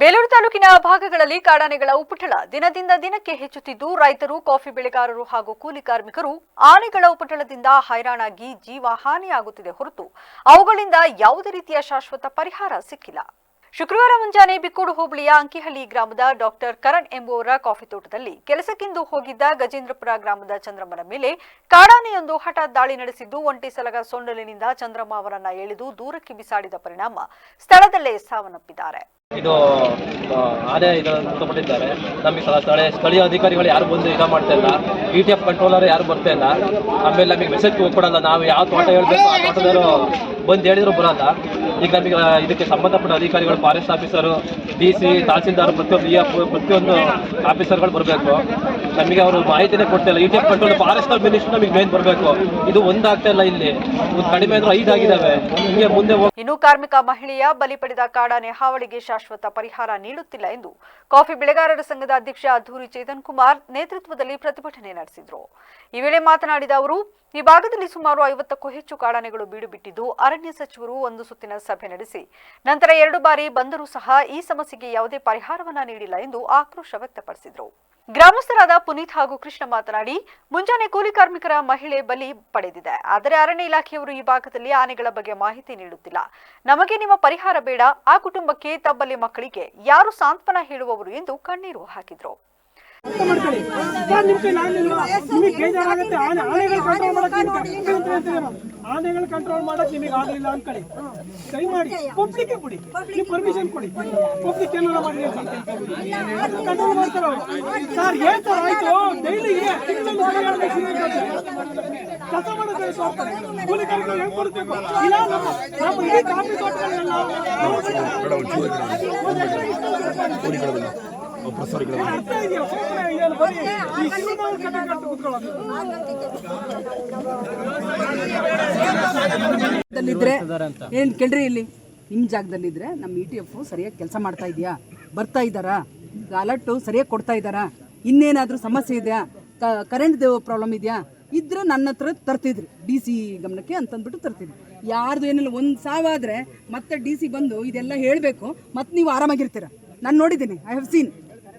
ಬೇಲೂರು ತಾಲೂಕಿನ ಭಾಗಗಳಲ್ಲಿ ಕಾಡಾನೆಗಳ ಉಪಟಳ ದಿನದಿಂದ ದಿನಕ್ಕೆ ಹೆಚ್ಚುತ್ತಿದ್ದು, ರೈತರು, ಕಾಫಿ ಬೆಳೆಗಾರರು ಹಾಗೂ ಕೂಲಿ ಕಾರ್ಮಿಕರು ಆನೆಗಳ ಉಪಟಳದಿಂದ ಹೈರಾಣಾಗಿ ಜೀವ ಹಾನಿಯಾಗುತ್ತಿದೆ ಹೊರತು ಅವುಗಳಿಂದ ಯಾವುದೇ ರೀತಿಯ ಶಾಶ್ವತ ಪರಿಹಾರ ಸಿಕ್ಕಿಲ್ಲ. ಶುಕ್ರವಾರ ಮುಂಜಾನೆ ಬಿಕ್ಕೋಡು ಹೋಬಳಿಯ ಅಂಕಿಹಳ್ಳಿ ಗ್ರಾಮದ ಡಾಕ್ಟರ್ ಕರಣ್ ಎಂಬುವರ ಕಾಫಿ ತೋಟದಲ್ಲಿ ಕೆಲಸಕ್ಕೆಂದು ಹೋಗಿದ್ದ ಗಜೇಂದ್ರಪುರ ಗ್ರಾಮದ ಚಂದ್ರಮ್ಮನ ಮೇಲೆ ಕಾಡಾನೆಯೊಂದು ಹಠಾತ್ ದಾಳಿ ನಡೆಸಿದ್ದು, ಒಂಟಿ ಸಲಗ ಸೊಂಡಲಿನಿಂದ ಚಂದ್ರಮ್ಮ ಅವರನ್ನ ಎಳೆದು ದೂರಕ್ಕೆ ಬಿಸಾಡಿದ ಪರಿಣಾಮ ಸ್ಥಳದಲ್ಲೇ ಸಾವನ್ನಪ್ಪಿದ್ದಾರೆ. ಇದು ಆನೆ ಇದನ್ನು ಮೃತಪಟ್ಟಿದ್ದಾರೆ ನಮಗೆ ಸ್ಥಳ ಸ್ಥಳೀಯ ಸ್ಥಳೀಯ ಅಧಿಕಾರಿಗಳು ಯಾರು ಬಂದು ಇದು ಮಾಡ್ತಾ ಇಲ್ಲ. ಇ ಟಿ ಎಫ್ ಕಂಟ್ರೋಲರ್ ಯಾರು ಬರ್ತಾ ಇಲ್ಲ. ಆಮೇಲೆ ನಮಗೆ ಮೆಸೇಜ್ ಕೊಡಲ್ಲ. ನಾವು ಯಾವ ತೋಟ ಹೇಳಬೇಕು, ಆ ತೋಟದವರು ಬಂದು ಹೇಳಿದ್ರು ಬರಲ್ಲ. ಈಗ ನಮಗೆ ಇದಕ್ಕೆ ಸಂಬಂಧಪಟ್ಟ ಅಧಿಕಾರಿಗಳು forest officer D C tahsildar, ಪ್ರತಿಯೊಂದು ಇ ಎಫ್ ಪ್ರತಿಯೊಂದು ಆಫೀಸರ್ಗಳು ಬರಬೇಕು. ನಮಗೆ ಅವರು ಮಾಹಿತಿನೇ ಕೊಡ್ತಿಲ್ಲ. E T F control forest minister ನಮಗೆ ಮೇನ್ ಬರಬೇಕು. ಇದು ಒಂದಾಗ್ತಾ ಇಲ್ಲ ಇಲ್ಲಿ. ಒಂದು ಕಡಿಮೆ ಅಂದ್ರೆ ಐದು ಆಗಿದ್ದಾವೆ ಹಿಂಗೆ ಮುಂದೆ ಇನ್ನು ಕಾರ್ಮಿಕ ಮಹಿಳೆಯ ಬಲಿ ಪಡೆದ ಕಾಡಾನೆ ಹಾವಳಿಗೆ ಶಾಶ್ವತ ಪರಿಹಾರ ನೀಡುತ್ತಿಲ್ಲ ಎಂದು ಕಾಫಿ ಬೆಳೆಗಾರರ ಸಂಘದ ಅಧ್ಯಕ್ಷ ಅಧೂರಿ ಚೇತನ್ ಕುಮಾರ್ ನೇತೃತ್ವದಲ್ಲಿ ಪ್ರತಿಭಟನೆ ನಡೆಸಿದರು. ಈ ವೇಳೆ ಮಾತನಾಡಿದ ಅವರು, ಈ ಭಾಗದಲ್ಲಿ ಸುಮಾರು ಐವತ್ತಕ್ಕೂ ಹೆಚ್ಚು ಕಾಡಾನೆಗಳು ಬೀಡುಬಿಟ್ಟಿದ್ದು ಅರಣ್ಯ ಸಚಿವರು ಒಂದು ಸುತ್ತಿನ ಸಭೆ ನಡೆಸಿ, ನಂತರ ಎರಡು ಬಾರಿ ಬಂದರೂ ಸಹ ಈ ಸಮಸ್ಯೆಗೆ ಯಾವುದೇ ಪರಿಹಾರವನ್ನ ನೀಡಿಲ್ಲ ಎಂದು ಆಕ್ರೋಶ ವ್ಯಕ್ತಪಡಿಸಿದರು. ಗ್ರಾಮಸ್ಥರಾದ ಪುನೀತ್ ಹಾಗೂ ಕೃಷ್ಣ ಮಾತನಾಡಿ, ಮುಂಜಾನೆ ಕೂಲಿ ಕಾರ್ಮಿಕರ ಮಹಿಳೆ ಬಲಿ ಪಡೆದಿದೆ. ಆದರೆ ಅರಣ್ಯ ಇಲಾಖೆಯವರು ಈ ಭಾಗದಲ್ಲಿ ಆನೆಗಳ ಬಗ್ಗೆ ಮಾಹಿತಿ ನೀಡುತ್ತಿಲ್ಲ. ನಮಗೆ ನಿಮ್ಮ ಪರಿಹಾರ ಬೇಡ. ಆ ಕುಟುಂಬಕ್ಕೆ ತಬ್ಬಲಿ ಮಕ್ಕಳಿಗೆ ಯಾರು ಸಾಂತ್ವನ ಹೇಳುವವರು ಎಂದು ಕಣ್ಣೀರು ಹಾಕಿದ್ರು. ಆನೆಗಳು ಕಂಟ್ರೋಲ್ ಮಾಡಕ್ ನಿಮಗೆ ಆಗ್ಲಿಲ್ಲ ಅನ್ಕೊಳ್ಳಿ ಮಾಡಿ ಪಬ್ಲಿಕ್ ಕೊಡಿ. ನೀವು ಪರ್ಮಿಷನ್ ಕೊಡಿ. ಪಬ್ಲಿಕ್ ಏನಾರ ಮಾಡಿ ಕಂಟ್ರೋಲ್ ಮಾಡ್ತಾರ ಸರ್ ಹೇಳ್ತಾರೆ ಆಯ್ತು. ಡೈಲಿ ಕೆಲಸ ಮಾಡೋದು. ಕೂಲಿ ಕಾರ್ಮಿಕರು ಹೆಂಗ್ ಕೊಡ್ಬೇಕು? ಇಲ್ಲ ನಮ್ಮ ನಮ್ಮ ಇಡೀ ಕಾಫಿ ತೋಟಗಳನ್ನೆಲ್ಲ ಏನ್ ಕೇಳ್ರಿ ಇಲ್ಲಿ? ನಿಮ್ಮ ಜಾಗದಲ್ಲಿದ್ರೆ ನಮ್ಮ ಇ ಟಿ ಎಫ್ ಸರಿಯಾಗಿ ಕೆಲಸ ಮಾಡ್ತಾ ಇದೆಯಾ? ಬರ್ತಾ ಇದ್ದಾರಾ? ಅಲರ್ಟು ಸರಿಯಾಗಿ ಕೊಡ್ತಾ ಇದ್ದಾರಾ? ಇನ್ನೇನಾದರೂ ಸಮಸ್ಯೆ ಇದೆಯಾ? ಕರೆಂಟ್ ಪ್ರಾಬ್ಲಮ್ ಇದೆಯಾ? ಇದ್ರೆ ನನ್ನ ಹತ್ರ ತರ್ತಿದ್ರು. ಡಿ ಸಿ ಗಮನಕ್ಕೆ ಅಂತಂದ್ಬಿಟ್ಟು ತರ್ತಿದ್ರು. ಯಾರ್ದು ಏನಿಲ್ಲ, ಒಂದು ಸಾವಾದರೆ ಮತ್ತೆ ಡಿ ಸಿ ಬಂದು ಇದೆಲ್ಲ ಹೇಳಬೇಕು ಮತ್ತೆ ನೀವು ಆರಾಮಾಗಿರ್ತೀರ. ನಾನು ನೋಡಿದ್ದೀನಿ ಐ ಹ್ಯಾವ್ ಸೀನ್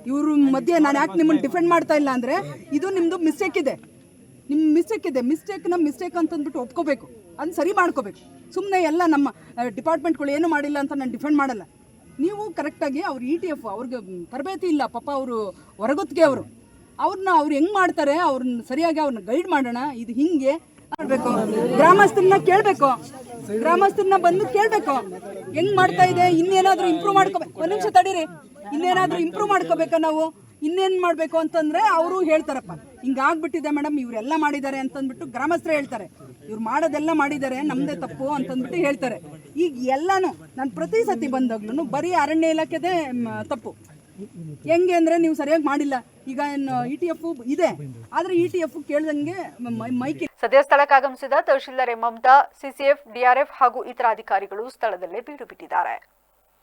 ಇವ್ರ ಮಧ್ಯೆ ನಾನು ಯಾಕೆ ನಿಮ್ಮನ್ನು ಡಿಫೆಂಡ್ ಮಾಡ್ತಾ ಇಲ್ಲ ಅಂದರೆ ಇದು ನಿಮ್ಮದು ಮಿಸ್ಟೇಕ್ ಇದೆ. ನಿಮ್ಮ ಮಿಸ್ಟೇಕ್ ಇದೆ. ಮಿಸ್ಟೇಕ್ನ ಮಿಸ್ಟೇಕ್ ಅಂತಂದ್ಬಿಟ್ಟು ಒಪ್ಕೋಬೇಕು. ಅದನ್ನ ಸರಿ ಮಾಡ್ಕೋಬೇಕು. ಸುಮ್ಮನೆ ಎಲ್ಲ ನಮ್ಮ ಡಿಪಾರ್ಟ್ಮೆಂಟ್ಗಳು ಏನು ಮಾಡಿಲ್ಲ ಅಂತ ನಾನು ಡಿಫೆಂಡ್ ಮಾಡಲ್ಲ. ನೀವು ಕರೆಕ್ಟಾಗಿ ಅವ್ರು ಇ ಟಿ ಎಫ್ ಅವ್ರಿಗೆ ತರಬೇತಿ ಇಲ್ಲ. ಪಾಪ ಅವರು ಹೊರಗೊತ್ತಿಗೆ ಅವರು. ಅವ್ರನ್ನ ಅವ್ರು ಹೆಂಗೆ ಮಾಡ್ತಾರೆ ಅವ್ರನ್ನ ಸರಿಯಾಗಿ ಅವ್ರನ್ನ ಗೈಡ್ ಮಾಡೋಣ. ಇದು ಹಿಂಗೆ ಮಾಡಬೇಕು. ಗ್ರಾಮಸ್ಥರನ್ನ ಕೇಳಬೇಕು. ಗ್ರಾಮಸ್ಥರನ್ನ ಬಂದು ಕೇಳಬೇಕು. ಹೆಂಗ್ ಮಾಡ್ತಾ ಇದೆ ಇನ್ನೇನಾದರೂ ಇಂಪ್ರೂವ್ ಮಾಡ್ಕೋಬೇಕು. ಒಂದು ನಿಮಿಷ ತಡೀರಿ. ಇನ್ನೇನಾದರೂ ಇಂಪ್ರೂವ್ ಮಾಡ್ಕೋಬೇಕಾ ನಾವು? ಇನ್ನೇನ್ ಮಾಡಬೇಕು ಅಂತಂದ್ರೆ ಅವರು ಹೇಳ್ತಾರಪ್ಪ. ಹಿಂಗಾಗ್ಬಿಟ್ಟಿದೆ ಮೇಡಮ್, ಇವರೆಲ್ಲ ಮಾಡಿದ್ದಾರೆ ಅಂತಂದ್ಬಿಟ್ಟು ಗ್ರಾಮಸ್ಥರು ಹೇಳ್ತಾರೆ. ಇವ್ರು ಮಾಡೋದೆಲ್ಲ ಮಾಡಿದ್ದಾರೆ, ನಮ್ದೇ ತಪ್ಪು ಅಂತಂದ್ಬಿಟ್ಟು ಹೇಳ್ತಾರೆ. ಈಗ ಎಲ್ಲಾನು, ನಾನು ಪ್ರತಿ ಸತಿ ಬಂದಾಗ್ಲೂ ಬರೀ ಅರಣ್ಯ ಇಲಾಖೆದೇ ತಪ್ಪು. ಹೆಂಗೆ ಅಂದರೆ ನೀವು ಸರಿಯಾಗಿ ಮಾಡಿಲ್ಲ. ಈಗ ಇ ಟಿ ಎಫ್ ಇದೆ. ಆದರೆ ಇ ಟಿ ಎಫ್ ಕೇಳ್ದಂಗೆ ಮೈ- ಸದ್ಯ ಸ್ಥಳಕ್ಕೆ ಆಗಮಿಸಿದ ತಹಶೀಲ್ದಾರ್ ಮಮತಾ ಸಿಸಿಎಫ್ ಡಿಆರ್ಎಫ್ ಹಾಗೂ ಇತರ ಅಧಿಕಾರಿಗಳು ಸ್ಥಳದಲ್ಲೇ ಬೀಡು ಬಿಟ್ಟಿದ್ದಾರೆ.